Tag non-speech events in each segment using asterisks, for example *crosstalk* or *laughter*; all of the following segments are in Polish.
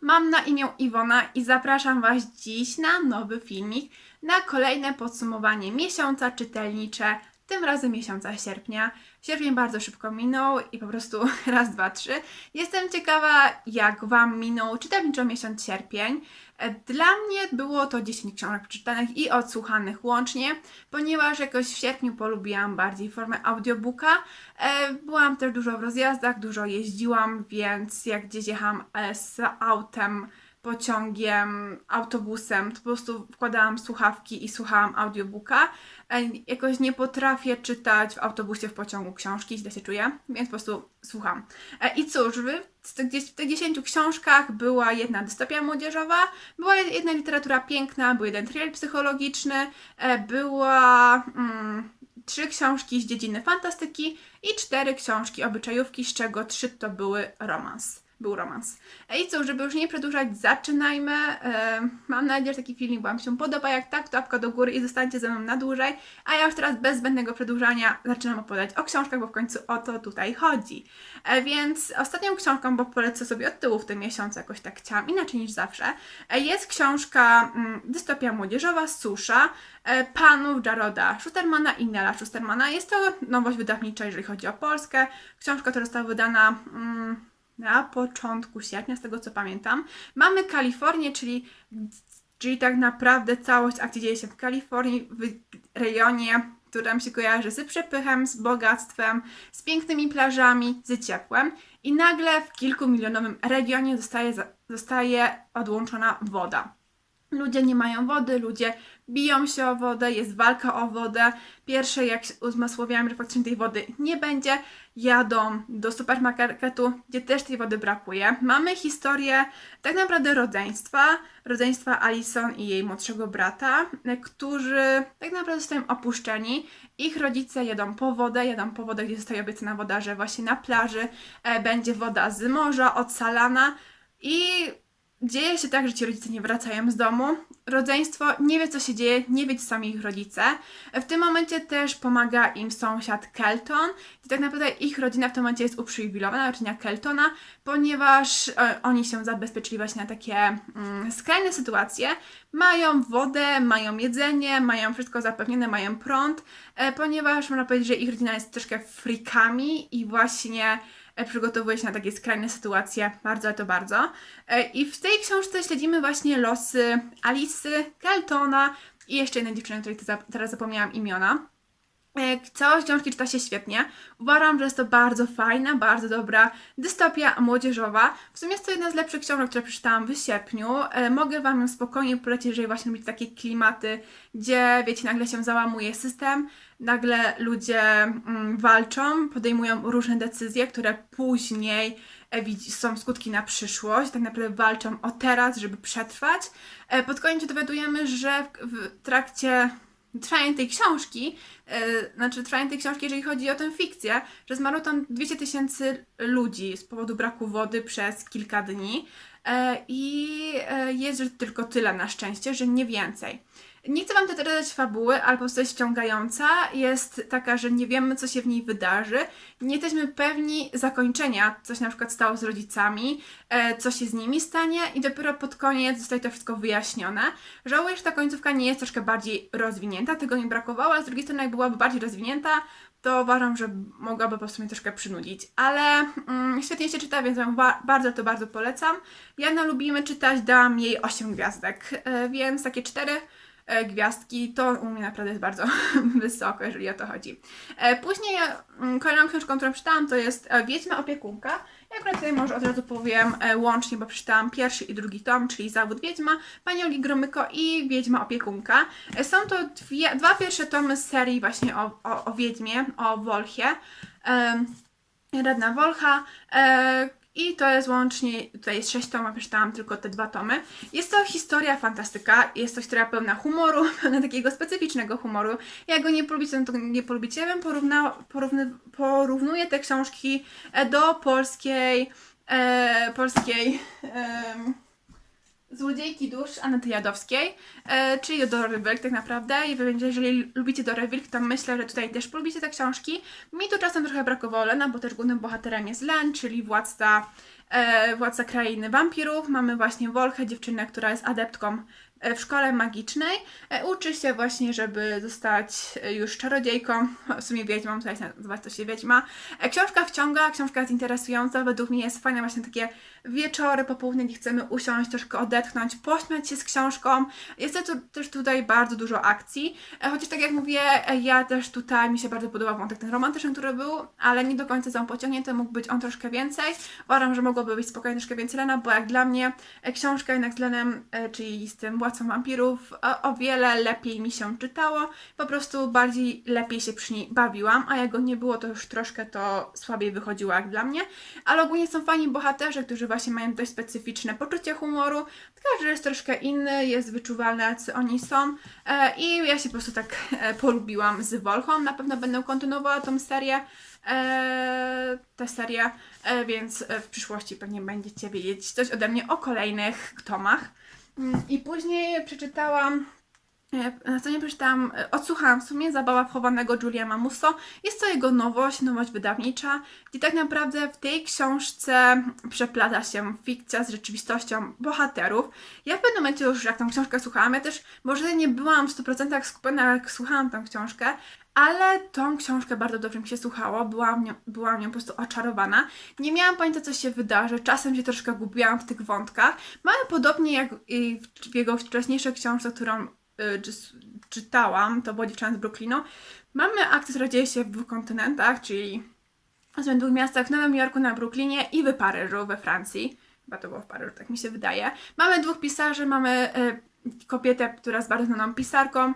mam na imię Iwona i zapraszam Was dziś na nowy filmik, na kolejne podsumowanie miesiąca czytelnicze, tym razem miesiąca sierpnia. Sierpień bardzo szybko minął i po prostu *laughs* raz, dwa, trzy. Jestem ciekawa, jak Wam minął czytelniczo miesiąc sierpień. E, Dla mnie było to 10 książek przeczytanych i odsłuchanych łącznie, ponieważ jakoś w sierpniu polubiłam bardziej formę audiobooka. E, Byłam też dużo w rozjazdach, dużo jeździłam, więc jak gdzieś jechałam e, z autem, pociągiem, autobusem, to po prostu wkładałam słuchawki i słuchałam audiobooka. E, Jakoś nie potrafię czytać w autobusie, w pociągu książki, źle się czuję, więc po prostu słucham. E, I cóż, w tych 10 książkach była jedna dystopia młodzieżowa, była jedna literatura piękna, był jeden thriller psychologiczny, e, była mm, trzy książki z dziedziny fantastyki i cztery książki obyczajówki, z czego trzy to były romans. Był romans. I cóż, żeby już nie przedłużać, zaczynajmy. E, mam nadzieję, że taki filmik Wam się podoba. Jak tak, to łapka do góry i zostańcie ze mną na dłużej. A ja już teraz bez zbędnego przedłużania zaczynam opowiadać o książkach, bo w końcu o to tutaj chodzi. E, więc ostatnią książką, bo polecę sobie od tyłu w tym miesiącu, jakoś tak chciałam, inaczej niż zawsze, e, jest książka mm, Dystopia Młodzieżowa, Susza, panów Jaroda Schustermana i Nela Schustermana. Jest to nowość wydawnicza, jeżeli chodzi o Polskę. Książka, która została wydana mm, na początku sierpnia, z tego co pamiętam. Mamy Kalifornię, czyli, czyli tak naprawdę całość akcji dzieje się w Kalifornii, w rejonie, który nam się kojarzy z przepychem, z bogactwem, z pięknymi plażami, z ciepłem. I nagle w kilkumilionowym regionie zostaje, zostaje odłączona woda. Ludzie nie mają wody, ludzie biją się o wodę, jest walka o wodę. Pierwsze, jak się uzmysłowiałam, że faktycznie tej wody nie będzie, jadą do supermarketu, gdzie też tej wody brakuje. Mamy historię tak naprawdę rodzeństwa, rodzeństwa Alison i jej młodszego brata, którzy tak naprawdę zostają opuszczeni. Ich rodzice jedą po wodę, jedą po wodę, gdzie zostaje obiecana woda, że właśnie na plaży e, będzie woda z morza, odsalana i dzieje się tak, że ci rodzice nie wracają z domu. Rodzeństwo nie wie, co się dzieje, nie wie, sami ich rodzice. W tym momencie też pomaga im sąsiad Kelton. I tak naprawdę ich rodzina w tym momencie jest uprzywilejowana, rodzina Keltona, ponieważ e, oni się zabezpieczyli właśnie na takie mm, skrajne sytuacje. Mają wodę, mają jedzenie, mają wszystko zapewnione, mają prąd, e, ponieważ można powiedzieć, że ich rodzina jest troszkę frikami i właśnie przygotowuje się na takie skrajne sytuacje, bardzo, to bardzo. E, I w tej książce śledzimy właśnie losy Alicy, Keltona i jeszcze jednej dziewczyny, której te- teraz zapomniałam imiona. E, Całość książki czyta się świetnie. Uważam, że jest to bardzo fajna, bardzo dobra dystopia młodzieżowa. W sumie jest to jedna z lepszych książek, które przeczytałam w sierpniu. E, Mogę Wam ją spokojnie polecić, jeżeli właśnie lubicie takie klimaty, gdzie wiecie, nagle się załamuje system, nagle ludzie mm, walczą, podejmują różne decyzje, które później e, są skutki na przyszłość, tak naprawdę walczą o teraz, żeby przetrwać. E, Pod koniec się dowiadujemy, że w, trakcie trwania tej książki, e, znaczy trwania tej książki, jeżeli chodzi o tę fikcję, że zmarło tam 200 tysięcy ludzi z powodu braku wody przez kilka dni i jest tylko tyle na szczęście, że nie więcej. Nie chcę Wam tutaj dać fabuły, ale po prostu jest ściągająca. Jest taka, że nie wiemy, co się w niej wydarzy. Nie jesteśmy pewni zakończenia, co się na przykład stało z rodzicami, e, co się z nimi stanie i dopiero pod koniec zostaje to wszystko wyjaśnione. Żałuję, że ta końcówka nie jest troszkę bardziej rozwinięta, tego mi brakowało, ale z drugiej strony jak byłaby bardziej rozwinięta, to uważam, że mogłaby po prostu mnie troszkę przynudzić. Ale mm, świetnie się czyta, więc Wam ba- bardzo to bardzo polecam. Ja na Lubimy czytać dam jej 8 gwiazdek, e, więc takie 4 e, gwiazdki to u mnie naprawdę jest bardzo *laughs* wysoko, jeżeli o to chodzi. E, Później mm, kolejną książką, którą czytałam, to jest e, Wiedźma Opiekunka. Ja akurat tutaj może od razu powiem e, łącznie, bo przeczytałam pierwszy i drugi tom, czyli Zawód Wiedźma, Pani Oli Gromyko i Wiedźma Opiekunka. E, Są to dwie, dwa pierwsze tomy z serii właśnie o, o, o Wiedźmie, o Wolchie. Radna Wolcha. E, I to jest łącznie, tutaj jest sześć tomów, przeczytałam tylko te dwa tomy. Jest to historia fantastyka, jest to historia pełna humoru, *laughs* pełna takiego specyficznego humoru. Jak go nie polubicie, no to nie polubicie. Ja bym porówna, porówny, porównuję te książki e, do polskiej, e, polskiej em, Złodziejki dusz Anety Jadowskiej, e, czyli do Wilk tak naprawdę. I wy będzie, jeżeli lubicie Dorę to myślę, że tutaj też polubicie te książki. Mi tu czasem trochę brakowało Lena, bo też głównym bohaterem jest Len, czyli władca e, Władca Krainy Wampirów. Mamy właśnie Wolchę, dziewczynę, która jest adeptką e, w szkole magicznej. E, uczy się właśnie, żeby zostać e, już czarodziejką, *laughs* w sumie wiedźmą, tutaj nazywać to się wiedźma. Książka wciąga, książka jest interesująca, według mnie jest fajna właśnie takie wieczory, popołudnie, gdzie chcemy usiąść, troszkę odetchnąć, pośmiać się z książką. Jest tu, też tutaj bardzo dużo akcji, e, chociaż tak jak mówię, e, ja też tutaj mi się bardzo podobał wątek ten romantyczny, który był, ale nie do końca są pociągnięty, mógł być on troszkę więcej. Uważam, że mogłoby być spokojnie troszkę więcej Lena, bo jak dla mnie e, książka jednak z Lenem, czyli z tym Władcą Wampirów, o, o wiele lepiej mi się czytało, po prostu bardziej lepiej się przy niej bawiłam, a jak go nie było, to już troszkę to słabiej wychodziło jak dla mnie, ale ogólnie są fajni bohaterzy, którzy właśnie mają dość specyficzne poczucie humoru, każdy jest troszkę inny, jest wyczuwalny, jacy oni są e, i ja się po prostu tak e, polubiłam z Wolchą, na pewno będę kontynuowała tą serię, e, tę serię, więc w przyszłości pewnie będziecie wiedzieć coś ode mnie o kolejnych tomach. Mm, I później przeczytałam E, Następnie przeczytałam, e, odsłuchałam w sumie Zabawa wchowanego Julia Mamuso. Jest to jego nowość, nowość wydawnicza, gdzie tak naprawdę w tej książce przeplata się fikcja z rzeczywistością bohaterów. Ja w pewnym momencie już jak tą książkę słuchałam, ja też może nie byłam w 100% skupiona jak słuchałam tą książkę, ale tą książkę bardzo dobrze mi się słuchało, byłam nią, byłam nią po prostu oczarowana. Nie miałam pojęcia, co się wydarzy, czasem się troszkę gubiłam w tych wątkach. Mamy podobnie jak w jego wcześniejszej książce, którą czy- czytałam, to było Dziewczyna z Brooklynu. Mamy akcję, która się w dwóch kontynentach, czyli w dwóch miastach, w Nowym Jorku, na Brooklynie i w Paryżu, we Francji. Chyba to było w Paryżu, tak mi się wydaje. Mamy dwóch pisarzy, mamy y, kobietę, która jest bardzo znaną pisarką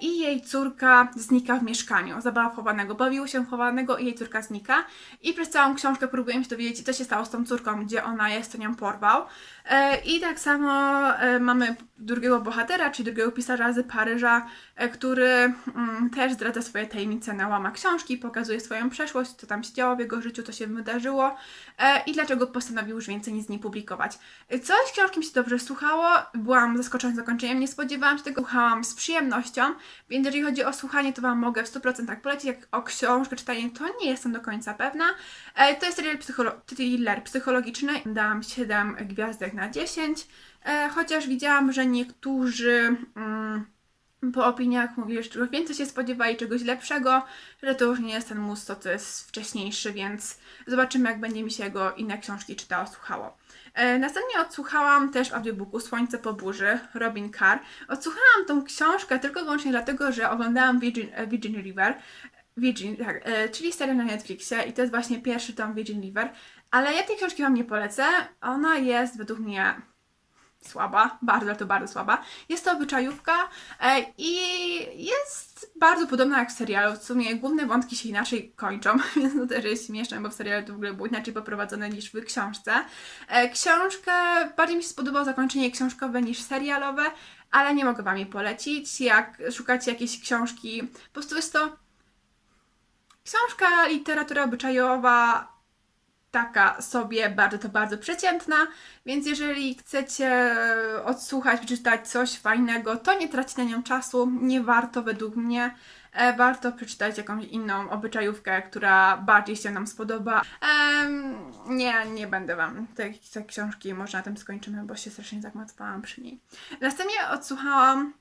i jej córka znika w mieszkaniu. Zabawa chowanego. Bawiło się chowanego i jej córka znika. I przez całą książkę próbujemy się dowiedzieć, co się stało z tą córką, gdzie ona jest, to nią porwał. E, I tak samo e, mamy drugiego bohatera, czyli drugiego pisarza z Paryża, e, który mm, też zdradza swoje tajemnice na łamach książki, pokazuje swoją przeszłość, co tam się działo w jego życiu, co się wydarzyło e, i dlaczego postanowił już więcej nic nie publikować. E, Coś książki mi się dobrze słuchało, byłam zaskoczona zakończeniem, nie spodziewałam się tego, słuchałam z przyjemnością, więc jeżeli chodzi o słuchanie, to Wam mogę w 100% polecić, jak o książkę czytanie, to nie jestem do końca pewna. E, To jest thriller, psycholo- thriller psychologiczny, dałam 7 gwiazdek na 10, e, chociaż widziałam, że niektórzy... Mm, po opiniach mówili, że czegoś więcej się spodziewali, czegoś lepszego, że to już nie jest ten mus, to, jest wcześniejszy, więc zobaczymy, jak będzie mi się jego inne książki czytało, słuchało. E, następnie odsłuchałam też audiobooku Słońce po burzy, Robin Carr. Odsłuchałam tą książkę tylko i wyłącznie dlatego, że oglądałam Virgin, e, Virgin River, Virgin, tak, e, czyli serial na Netflixie i to jest właśnie pierwszy tom Virgin River, ale ja tej książki Wam nie polecę, ona jest według mnie słaba, bardzo, to bardzo słaba. Jest to obyczajówka e, i jest bardzo podobna jak w serialu. W sumie główne wątki się inaczej kończą, *laughs* więc to też jest śmieszne, bo w serialu to w ogóle było inaczej poprowadzone niż w książce. E, książkę, bardziej mi się spodobało zakończenie książkowe niż serialowe, ale nie mogę Wam jej polecić. Jak szukacie jakiejś książki, po prostu jest to książka, literatura obyczajowa, taka sobie bardzo to bardzo przeciętna, więc jeżeli chcecie odsłuchać, przeczytać coś fajnego, to nie traćcie na nią czasu, nie warto według mnie. E, warto przeczytać jakąś inną obyczajówkę, która bardziej się nam spodoba. Nie, nie będę Wam tej książki, może na tym skończymy, bo się strasznie zagmatwałam przy niej. Następnie odsłuchałam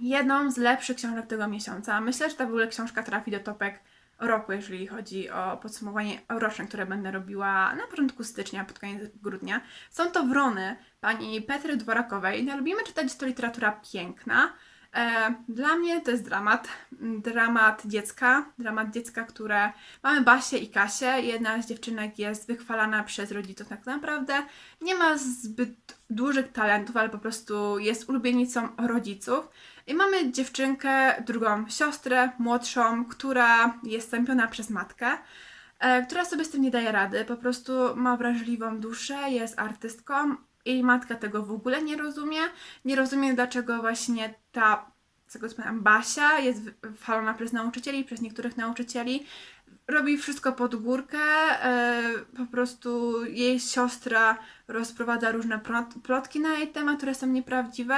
jedną z lepszych książek tego miesiąca. Myślę, że ta w ogóle książka trafi do topek roku, jeżeli chodzi o podsumowanie roczne, które będę robiła na początku stycznia, pod koniec grudnia. Są to Wrony pani Petry Dworakowej. No, lubimy czytać, to literatura piękna. E, dla mnie to jest dramat. Dramat dziecka. Dramat dziecka, które... Mamy Basię i Kasię. Jedna z dziewczynek jest wychwalana przez rodziców tak naprawdę. Nie ma zbyt dużych talentów, ale po prostu jest ulubienicą rodziców. I mamy dziewczynkę, drugą siostrę, młodszą, która jest stępiona przez matkę, e, która sobie z tym nie daje rady. Po prostu ma wrażliwą duszę, jest artystką. Jej matka tego w ogóle nie rozumie. Nie rozumie, dlaczego właśnie ta, tego pamiętam, Basia jest chwalona przez nauczycieli, przez niektórych nauczycieli. robi wszystko pod górkę. E, po prostu jej siostra rozprowadza różne plot- plotki na jej temat, które są nieprawdziwe.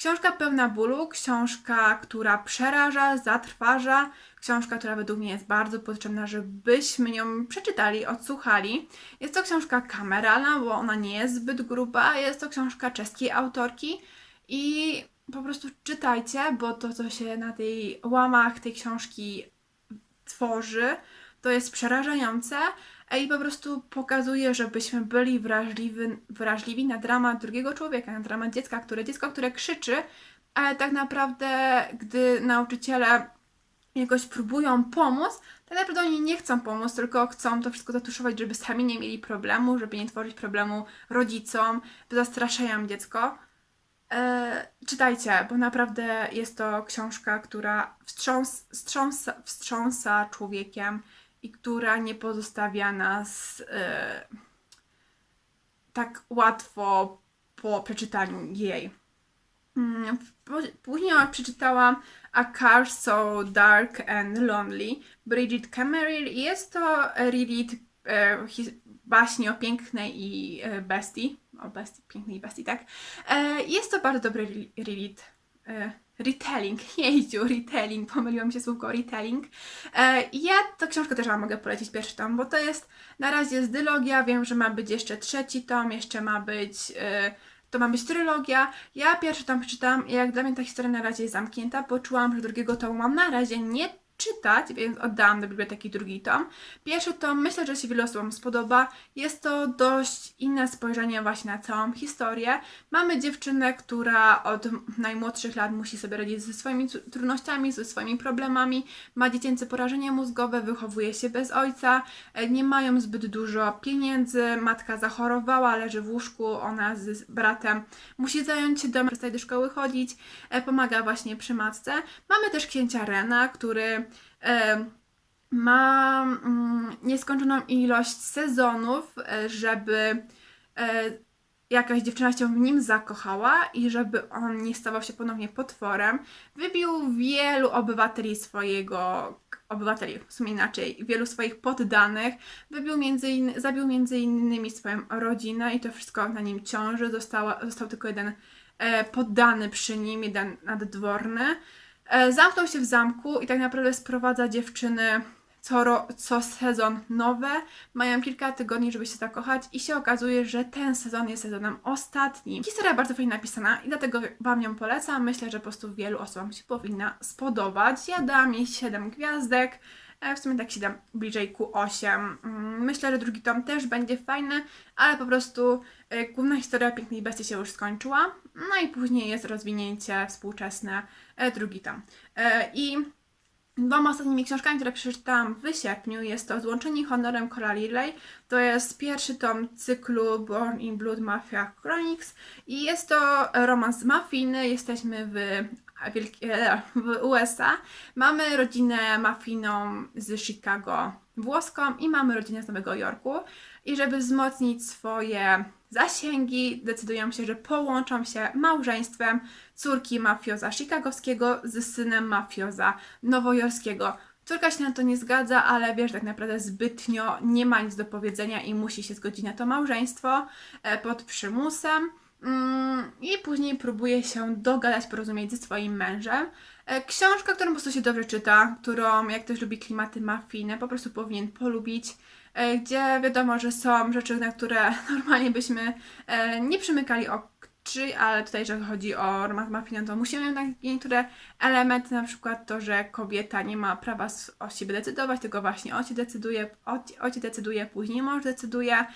Książka pełna bólu, książka, która przeraża, zatrważa, książka, która według mnie jest bardzo potrzebna, żebyśmy ją przeczytali, odsłuchali. Jest to książka kameralna, bo ona nie jest zbyt gruba. Jest to książka czeskiej autorki i po prostu czytajcie, bo to, co się na tej łamach tej książki tworzy, to jest przerażające i po prostu pokazuje, żebyśmy byli wrażliwi, wrażliwi na dramat drugiego człowieka, na dramat dziecka, które dziecko, które krzyczy, ale tak naprawdę, gdy nauczyciele jakoś próbują pomóc, tak naprawdę oni nie chcą pomóc, tylko chcą to wszystko zatuszować, żeby sami nie mieli problemu, żeby nie tworzyć problemu rodzicom, zastraszają dziecko. E, czytajcie, bo naprawdę jest to książka, która wstrząs, wstrząsa, wstrząsa człowiekiem i która nie pozostawia nas e, tak łatwo po przeczytaniu jej. Mm, Później przeczytałam A Car So Dark and Lonely Bridget Cameron i jest to reread e, o pięknej i e, bestii. O bestii, pięknej bestii, tak. E, jest to bardzo dobry re- reread. E, retelling, *laughs* jeździu, retelling, pomyliło mi się słówko retelling. E, ja tę książkę też Wam mogę polecić pierwszy tom, bo to jest, na razie jest dylogia, wiem, że ma być jeszcze trzeci tom, jeszcze ma być, e, to ma być trylogia. Ja pierwszy tom przeczytałam i jak dla mnie ta historia na razie jest zamknięta, poczułam, że drugiego tomu mam na razie nie czytać, więc oddałam do biblioteki drugi tom. Pierwszy tom myślę, że się wielu osobom spodoba. Jest to dość inne spojrzenie właśnie na całą historię. Mamy dziewczynę, która od najmłodszych lat musi sobie radzić ze swoimi tru- trudnościami, ze swoimi problemami, ma dziecięce porażenie mózgowe, wychowuje się bez ojca, e, nie mają zbyt dużo pieniędzy, matka zachorowała, leży w łóżku, ona z bratem musi zająć się domem, przestaje do szkoły chodzić, e, pomaga właśnie przy matce. Mamy też księcia Rena, który ma mm, nieskończoną ilość sezonów, e, żeby e, jakaś dziewczyna się w nim zakochała i żeby on nie stawał się ponownie potworem. Wybił wielu obywateli swojego, obywateli w sumie inaczej, wielu swoich poddanych. Wybił między in, zabił między innymi swoją rodzinę i to wszystko na nim ciąży. Została, został tylko jeden e, poddany przy nim, jeden naddworny. E, zamknął się w zamku i tak naprawdę sprowadza dziewczyny co, ro, co sezon nowe. Mają kilka tygodni, żeby się zakochać i się okazuje, że ten sezon jest sezonem ostatnim. Historia bardzo fajnie napisana i dlatego Wam ją polecam. Myślę, że po prostu wielu osobom się powinna spodobać. Ja jej 7 gwiazdek. W sumie tak 7, bliżej ku 8. Mm, Myślę, że drugi tom też będzie fajny, ale po prostu e, główna historia Pięknej Bestii się już skończyła. No i później jest rozwinięcie współczesne, e, drugi tom. E, I Dwoma ostatnimi książkami, które przeczytałam w sierpniu, jest to Złączeni honorem Cora Liley. To jest pierwszy tom cyklu Born in Blood Mafia Chronicles i jest to romans mafijny. Jesteśmy w, w USA. Mamy rodzinę mafijną z Chicago włoską i mamy rodzinę z Nowego Jorku. I żeby wzmocnić swoje zasięgi, decydują się, że połączą się małżeństwem córki mafioza chicagowskiego z synem mafioza nowojorskiego. Córka się na to nie zgadza, ale wiesz, tak naprawdę zbytnio nie ma nic do powiedzenia i musi się zgodzić na to małżeństwo e, pod przymusem. Mm, I później próbuje się dogadać, porozumieć ze swoim mężem. E, Książka, którą po prostu się dobrze czyta, którą jak ktoś lubi klimaty mafijne, po prostu powinien polubić. e, Gdzie wiadomo, że są rzeczy, na które *laughs* normalnie byśmy e, nie przymykali oczy, ale tutaj, jeżeli chodzi o romans mafijny, to musimy na niektóre elementy, na przykład to, że kobieta nie ma prawa o siebie decydować, tylko właśnie ojciec decyduje, ojciec decyduje, później mąż decyduje.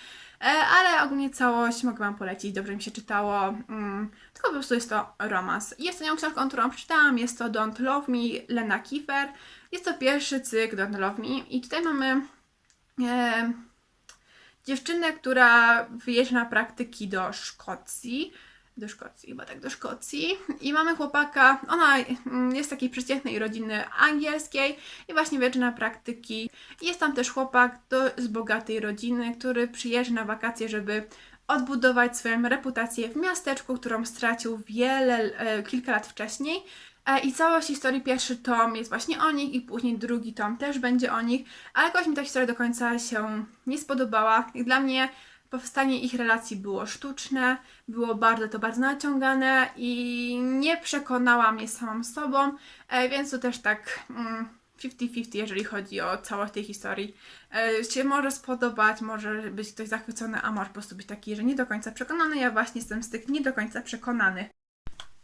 E, ale ogólnie całość mogę Wam polecić, dobrze mi się czytało, mm, tylko po prostu jest to romans. Jest to nią książką, którą przeczytałam, jest to Don't Love Me, Lena Kiefer. Jest to pierwszy cykl Don't Love Me i tutaj mamy e, dziewczynę, która wyjeżdża na praktyki do Szkocji. Do Szkocji, chyba tak, do Szkocji. I mamy chłopaka, ona jest takiej przeciętnej rodziny angielskiej i właśnie wyjeżdża na praktyki. I Jest tam też chłopak do, z bogatej rodziny, który przyjeżdża na wakacje, żeby odbudować swoją reputację w miasteczku, którą stracił wiele, e, kilka lat wcześniej. E, I całość historii, pierwszy tom jest właśnie o nich i później drugi tom też będzie o nich, ale jakoś mi ta historia do końca się nie spodobała. Jak dla mnie powstanie ich relacji było sztuczne, było bardzo to bardzo naciągane i nie przekonała mnie samą sobą, e, więc to też tak mm, 50-50, jeżeli chodzi o całość tej historii. E, się może spodobać, może być ktoś zachwycony, a może po prostu być taki, że nie do końca przekonany. Ja właśnie jestem z tych nie do końca przekonanych.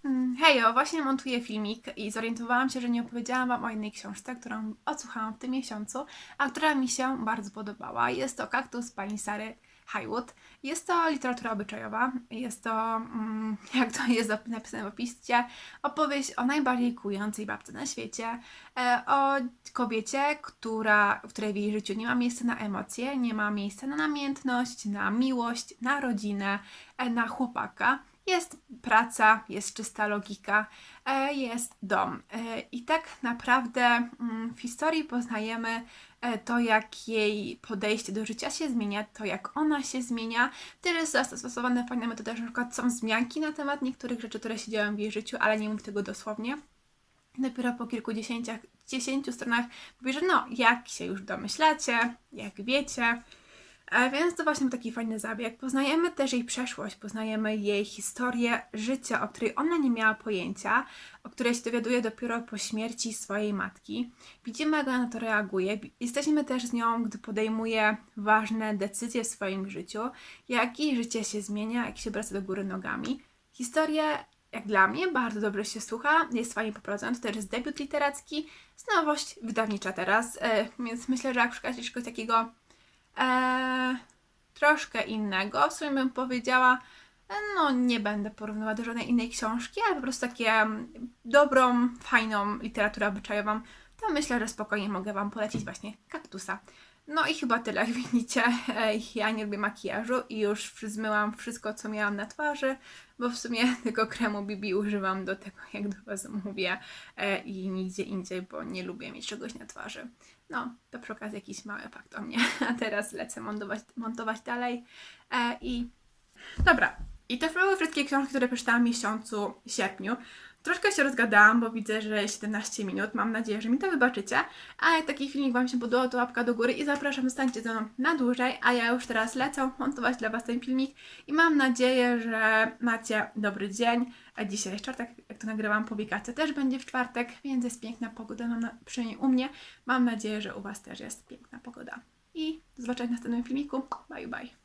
Mm, Hejo, właśnie montuję filmik i zorientowałam się, że nie opowiedziałam Wam o jednej książce, którą odsłuchałam w tym miesiącu, a która mi się bardzo podobała. Jest to Kaktus pani Sary Highwood. Jest to literatura obyczajowa. Jest to, mm, *laughs* jak to jest napisane w opisie, opowieść o najbardziej kującej babce na świecie. E, o kobiecie, która, w której w jej życiu nie ma miejsca na emocje, nie ma miejsca na namiętność, na miłość, na rodzinę, e, na chłopaka. Jest praca, jest czysta logika, e, jest dom. E, I tak naprawdę mm, w historii poznajemy e, to, jak jej podejście do życia się zmienia, to jak ona się zmienia. Jest zastosowane fajne metody, że na przykład są wzmianki na temat niektórych rzeczy, które się dzieją w jej życiu, ale nie mówi tego dosłownie. Dopiero po kilkudziesięciach, dziesięciu stronach mówi, że no, jak się już domyślacie, jak wiecie, więc to właśnie taki fajny zabieg. Poznajemy też jej przeszłość, poznajemy jej historię życia, o której ona nie miała pojęcia, o której się dowiaduje dopiero po śmierci swojej matki. Widzimy, jak ona na to reaguje. Jesteśmy też z nią, gdy podejmuje ważne decyzje w swoim życiu, jak jej życie się zmienia, jak się wraca do góry nogami. Historia, jak dla mnie, bardzo dobrze się słucha, jest fajnie poprowadzona. To też jest debiut literacki, jest nowość wydawnicza teraz, e, więc myślę, że jak szukacie czegoś takiego e, troszkę innego. W sumie bym powiedziała, e, no nie będę porównywała do żadnej innej książki, ale po prostu takie mm, dobrą, fajną literaturę obyczajową, to myślę, że spokojnie mogę Wam polecić właśnie kaktusa. No i chyba tyle, jak widzicie, ja nie lubię makijażu i już zmyłam wszystko, co miałam na twarzy, bo w sumie *laughs* tego kremu BB używam do tego, jak do Was mówię e, i nigdzie indziej, bo nie lubię mieć czegoś na twarzy. No, to przy okazji jakiś mały fakt o mnie. *laughs* A teraz lecę montować, montować dalej. E, I dobra. I to były wszystkie książki, które przeczytałam w miesiącu sierpniu. Troszkę się rozgadałam, bo widzę, że 17 minut. Mam nadzieję, że mi to wybaczycie. A jak taki filmik Wam się podobał, to łapka do góry i zapraszam, zostańcie ze mną na dłużej. A ja już teraz lecę montować dla Was ten filmik i mam nadzieję, że macie dobry dzień. A dzisiaj jest czwartek, jak to nagrywam, publikacja też będzie w czwartek, więc jest piękna pogoda, mam na, przynajmniej u mnie. Mam nadzieję, że u Was też jest piękna pogoda. I do zobaczenia w następnym filmiku. Bye, bye.